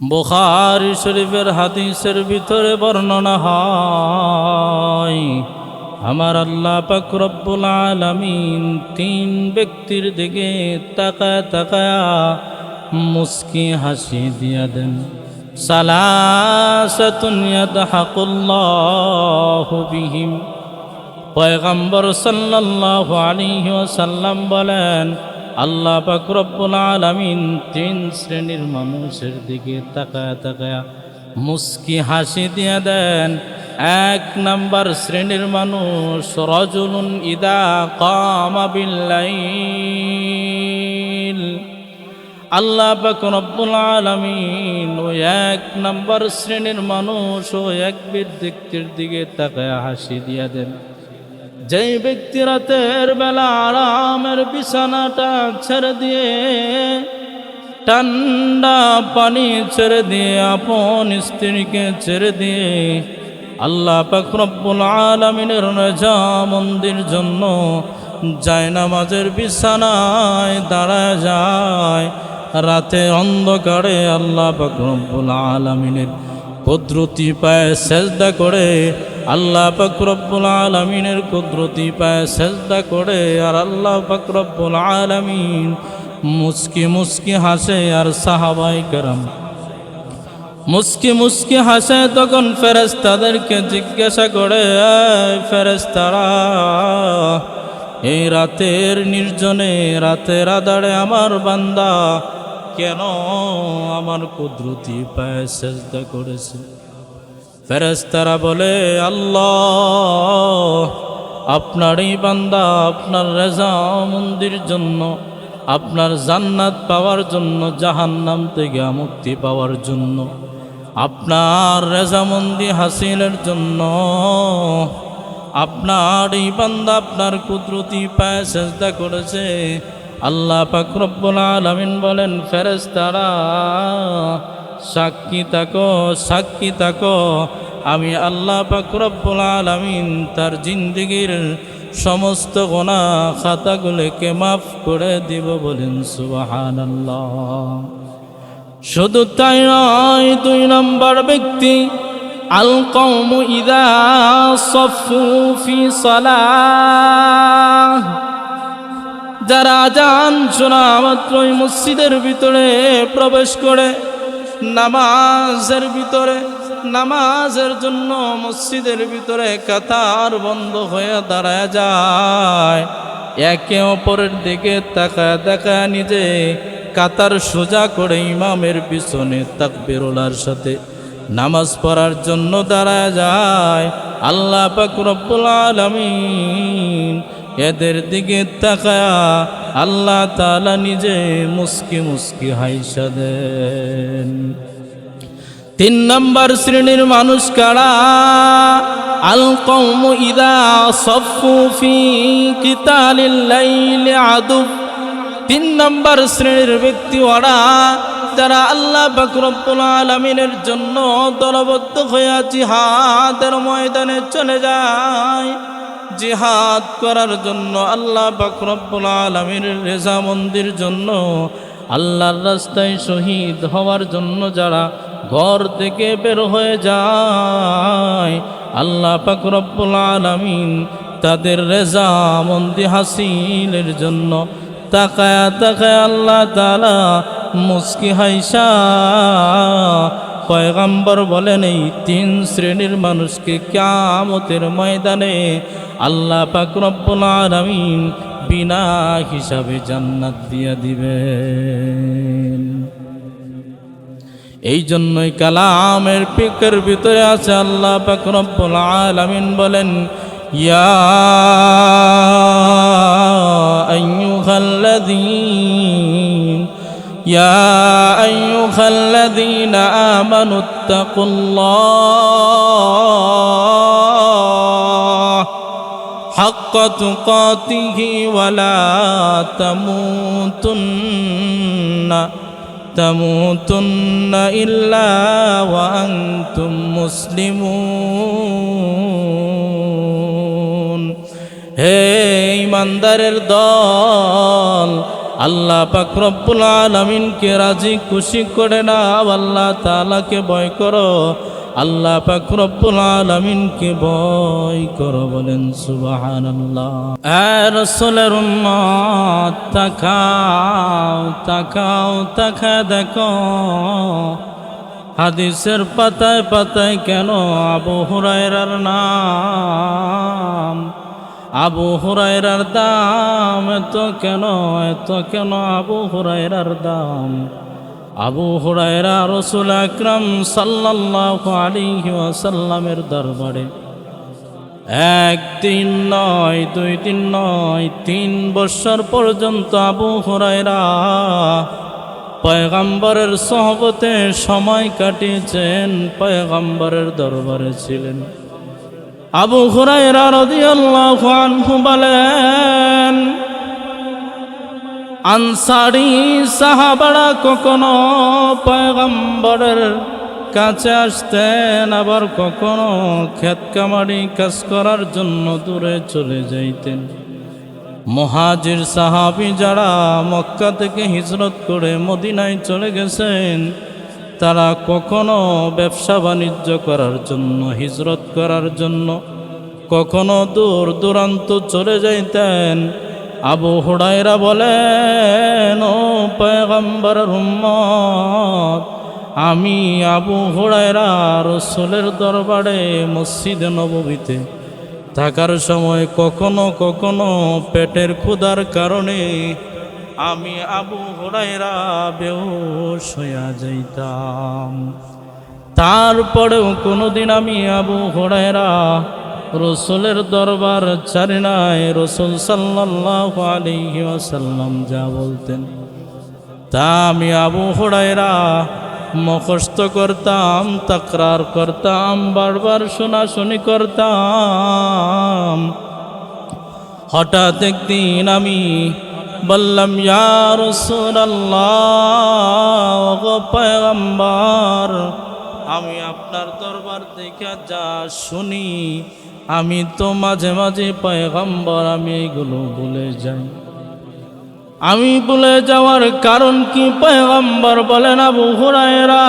বুখারি শরীফের হাদিসের ভিতরে বর্ণনা হয়, আমার আল্লাহ পাক রব্বুল আলামিন তিন ব্যক্তির দিকে তাকায় তাকায়া মুস্কি হাসি দিয়া দেন। পয়গম্বর সাল্লাল্লাহু আলাইহি ওয়াসাল্লাম বলেন আল্লাহ পাক রব্বুল আলামিন তিন শ্রেণির মানুষের দিকে তাকায় তাকায়া মুস্কি হাসি দিয়ে দেন। এক নাম্বার শ্রেণির মানুষ, রজুলুন ইদা কামা বিল্লাইল। আল্লাহ পাক রব্বুল আলামিন ওই এক নাম্বার শ্রেণির মানুষ ও এক ব্যক্তির দিকে তাকায় হাসি দিয়ে দেন। যেই ব্যক্তি রাতের বেলা আরামের বিছানাটা ছেড়ে দিয়ে, ঠান্ডা পানি ছেড়ে দিয়ে, আপন স্ত্রীকে ছেড়ে দিয়ে আল্লাহ পাকরব্বুল আলমিনের রেজা মন্দির জন্য যায় নামাজের বিছানায় দাঁড়া যায়। রাতে অন্ধকারে আল্লাহ পাকরব্বুল আলমিনের কুদরতি পায় সেজদা করে আল্লাহ পাকরব্বুল আলমিনের কুদরতি পায় সেজদা করে, আর আল্লাহ পাকরব্বুল আলমিন মুস্কি মুস্কি হাসে, আর সাহাবাই করম মুস্কি মুস্কি হাসে, তখন ফেরেস তাদেরকে জিজ্ঞাসা করে ফেরেস্তারা এই রাতের নির্জনে, রাতের আদারে আমার বান্দা কেন আমার কুদরতি পায়ে সেজদা করেছে? ফেরেস্তারা বলে, আল্লাহ, আপনারই বান্দা আপনার রেজা মন্দির জন্য, আপনার জান্নাত পাওয়ার জন্য, জাহান্নাম থেকে মুক্তি পাওয়ার জন্য, আপনার রেজামন্দি হাসিলের জন্য আপনার এই বান্দা আপনার কুদরতি পায়ে চেষ্টা করেছে। আল্লাহ পাকরব্বুল আলমিন বলেন ফেরেস্তারা সাক্ষী তাকো সাক্ষী তাকো আমি আল্লাহ পাকরব্বুল আলমিন তার জিন্দগির সমস্ত গোনা খাতাগুলোকে মাফ করে দিব বলেন সুবাহান শুধু তাই নয়, দুই নম্বর ব্যক্তি আল কৌম ইদা সফু ফি সালাহ। যারা আজান শোনা মাত্রই মসজিদের ভিতরে প্রবেশ করে নামাজের ভিতরে, নামাজের জন্য মসজিদের ভিতরে কাতার বন্ধ হয়ে দাঁড়ায় যায়। একে অপরের দিকে তাকা দেখা নিজে কাতার সোজা করে ইমামের পিছনে তাক বেরোলার সাথে নামাজ পড়ার জন্য দাঁড়ায় যায়। আল্লাহ পাক রব্বুল আলামিন এদের দিকে তাকায়া আল্লাহ তাআলা নিজে মুস্কি মুস্কি হাইসা দেন। তিন নম্বর শ্রেণির মানুষ কারা? আল কৌম ইদা সফু ফি কিতালিল্লাইলি আদুব তিন নম্বর শ্রেণির ব্যক্তি ওরা যারা আল্লাহ বাকরব্বুল আলমিনের জন্য দলবদ্ধ হয়ে জিহাদের ময়দানে চলে যায়। জিহাদ করার জন্য আল্লাহ বাকরব্বুল রেজা মন্দির জন্য, আল্লাহর রাস্তায় শহীদ হওয়ার জন্য যারা ঘর থেকে বের হয়ে যায়, আল্লাহ পাকরব্বুল আলমিন তাদের রেজা মন্দি হাসিলের জন্য তাকায়া তাকায় আল্লাহ তালা মুস্কি হাইসা, পয়গাম্বর বলেন, এই তিন শ্রেণির মানুষকে ক্যামতের ময়দানে আল্লাহ পাকরব্বুল আলমিন বিনা হিসাবে জান্নাত দিয়া দিবেন। এই জন্যই কালামের পিকের ভিতরে আছে আল্লাহ পাকরব্বুল আলামিন বলেন, ইয়া আইয়ুহাল্লাযীন يا أيها الذين آمنوا اتقوا الله حق تقاته ولا تموتن تموتن إلا وأنتم مسلمون هي من در الدار আল্লাহ পাক আলমিনকে রাজি খুশি করে না আল্লাহ তালাকে ভয় করো। আল্লাহ পাক আলমিনকে ভয় করো বলেন আর রসুলের উম্মত, তাকাও তাকাও তাকা দেখো। হাদিসের পাতায় পাতায় কেন আবু হুরায়রার নাম? আবু হুরাইরার দাম এত কেন? এত কেন আবু হুরাইরার দাম? আবু হুরাইরা রসুল আকরাম সাল্লাল্লাহু আলাইহি ওয়াসাল্লামের দরবারে এক তিন নয়, দুই তিন নয়, তিন বছর পর্যন্ত আবু হুরাইরা পয়গম্বরের সহবতে সময় কাটিয়েছেন, পয়গম্বরের দরবারে ছিলেন। আবু হুরায়রা রাদিয়াল্লাহু আনহু বলেন, আনসারি সাহাবারা কখনো পয়গম্বরের কাছে আসতেন আবার কখনো ক্ষেত কামারি কাজ করার জন্য দূরে চলে যাইতেন। মহাজির সাহাবি যারা মক্কা থেকে হিজরত করে মদিনায় চলে গেছেন তারা কখনো ব্যবসা বাণিজ্য করার জন্য, হিজরত করার জন্য কখনো দূর দূরান্ত চলে যাইতেন। আবু হুড়াইরা বলেন, ও পয়গম্বর আমি আবু হুড়াইরা রসুলের দরবারে মসজিদে নববীতে থাকার সময় কখনো কখনো পেটের ক্ষুধার কারণে আমি আবু হুড়াইরা বেহুশ হইয়া যাইতাম। তারপরেও কোনোদিন আমি আবু হুড়াইরা রসুলের দরবার ছাড়ি নাই, রসুল সাল্লাহ আলিহি যা বলতেন। তা আমি আবু হুড়াইরা মুখস্থ করতাম, তকরার করতাম, বারবার শোনাশুনি করতাম। হঠাৎ একদিন আমি বললাম ইয়ার পয়গম্বর, আমি আপনার দরবার দেখে যা শুনি, আমি তো মাঝে মাঝে পয়গম্বর, আমি এইগুলো ভুলে যাই। আমি ভুলে যাওয়ার কারণ কি? পয়গম্বর বলেন আবু হুরায়রা।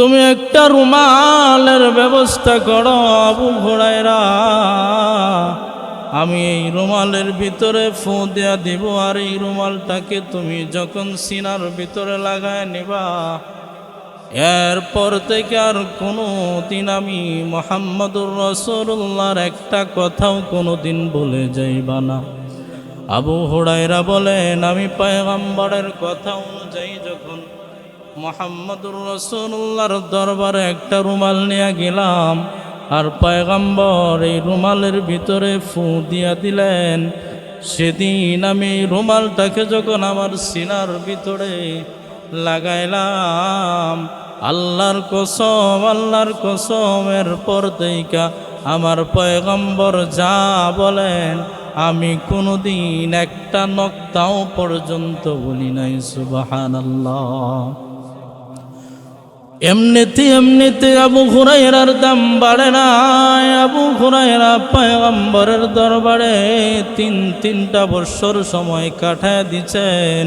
তুমি একটা রুমালের ব্যবস্থা করো, আবু হুরায়রা। আমি এই রুমালের ভিতরে ফু দেয়া দিব, আর এই রুমালটাকে তুমি যখন সিনার ভিতরে লাগায় নিবা, এরপর থেকে আর কোনো দিন আমি মোহাম্মদুর রসুল্লাহর একটা কথাও কোনো দিন বলে যাইবা না। আবু হুড়াইরা বলেন, আমি পয়গম্বরের কথা অনুযায়ী যখন মোহাম্মদুর রসুল্লাহর দরবারে একটা রুমাল নিয়ে গেলাম, আর পয়গম্বর এই রুমালের ভিতরে ফু দিয়া দিলেন। সেদিন আমি রুমালটাকে যখন আমার সিনার ভিতরে লাগাইলাম, আল্লাহর কসম, আল্লাহর কসমের পর দেখা আমার পয়গম্বর যা বলেন, আমি কোনোদিন একটা নক্তাও পর্যন্ত বলি নাই সুবাহান আল্লাহ এমনিতে এমনিতে আবু হুরাইরার দাম বাড়ে না। আবু হুরাইরা পয়গম্বরের দরবারে তিন তিনটা বৎসর সময় কাটায় দিচ্ছেন।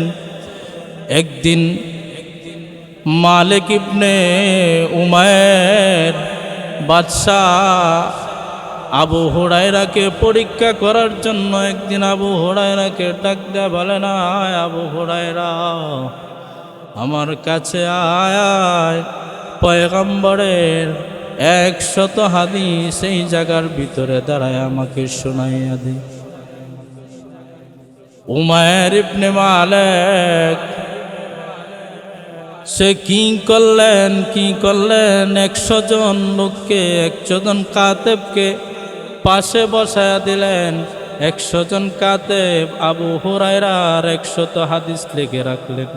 একদিন মালিক ইবনে উমায়ের বাদশাহ আবু হুড়াইরাকে পরীক্ষা করার জন্য একদিন আবু হুড়াইরাকে ডাক দেয়া বলে, না আবু হুড়াইরা আমার কাছে আয়। পয়গম্বরের একশত হাদিস সেই জায়গার ভিতরে দাঁড়ায় আমাকে শোনাইয়া দে উমায়ের ইবনে মালেক, সে কি করলেন কি করলেন? একশো জন লোককে, একশো জন কাতেবকে পাশে বসায়া দিলেন। একশো জন কাতেব আবু হুরাইরা আর একশত হাদিস লিখে রাখলেন।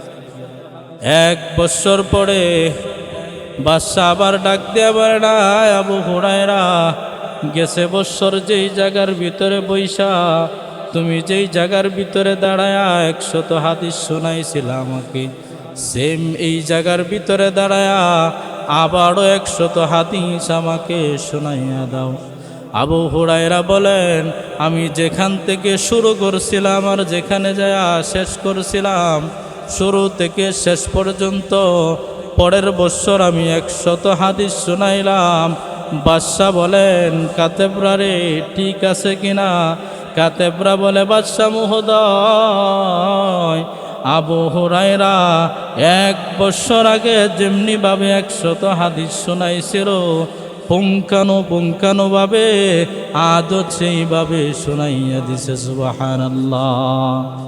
এক বছর পরে বাদশাহ আবার ডাক দিয়ে আবার আবু গেছে বৎসর যেই জায়গার ভিতরে বৈশা। তুমি যেই জায়গার ভিতরে দাঁড়ায় একশত হাদিস শোনাইছিল আমাকে, সেম এই জায়গার ভিতরে দাঁড়ায়া আবারও একশত হাদিস আমাকে শোনাইয়া দাও। আবু হুরাইরা বলেন, আমি যেখান থেকে শুরু করছিলাম আর যেখানে যায় শেষ করছিলাম, শুরু থেকে শেষ পর্যন্ত পরের বছর আমি একশত হাদিস শোনাইলাম। বাদশাহ বলেন, কাতেবরা রে, ঠিক আছে কিনা? কাতেবরা বলে, বাদশাহ মহোদয়, আবু হুরাইরা এক বছর আগে যেমনিভাবে একশত হাদিস শোনাইছিল পুঙ্কানো পুঙ্কানোভাবে আদত সেইভাবে শোনাইয়া দিছে সুবাহান আল্লাহ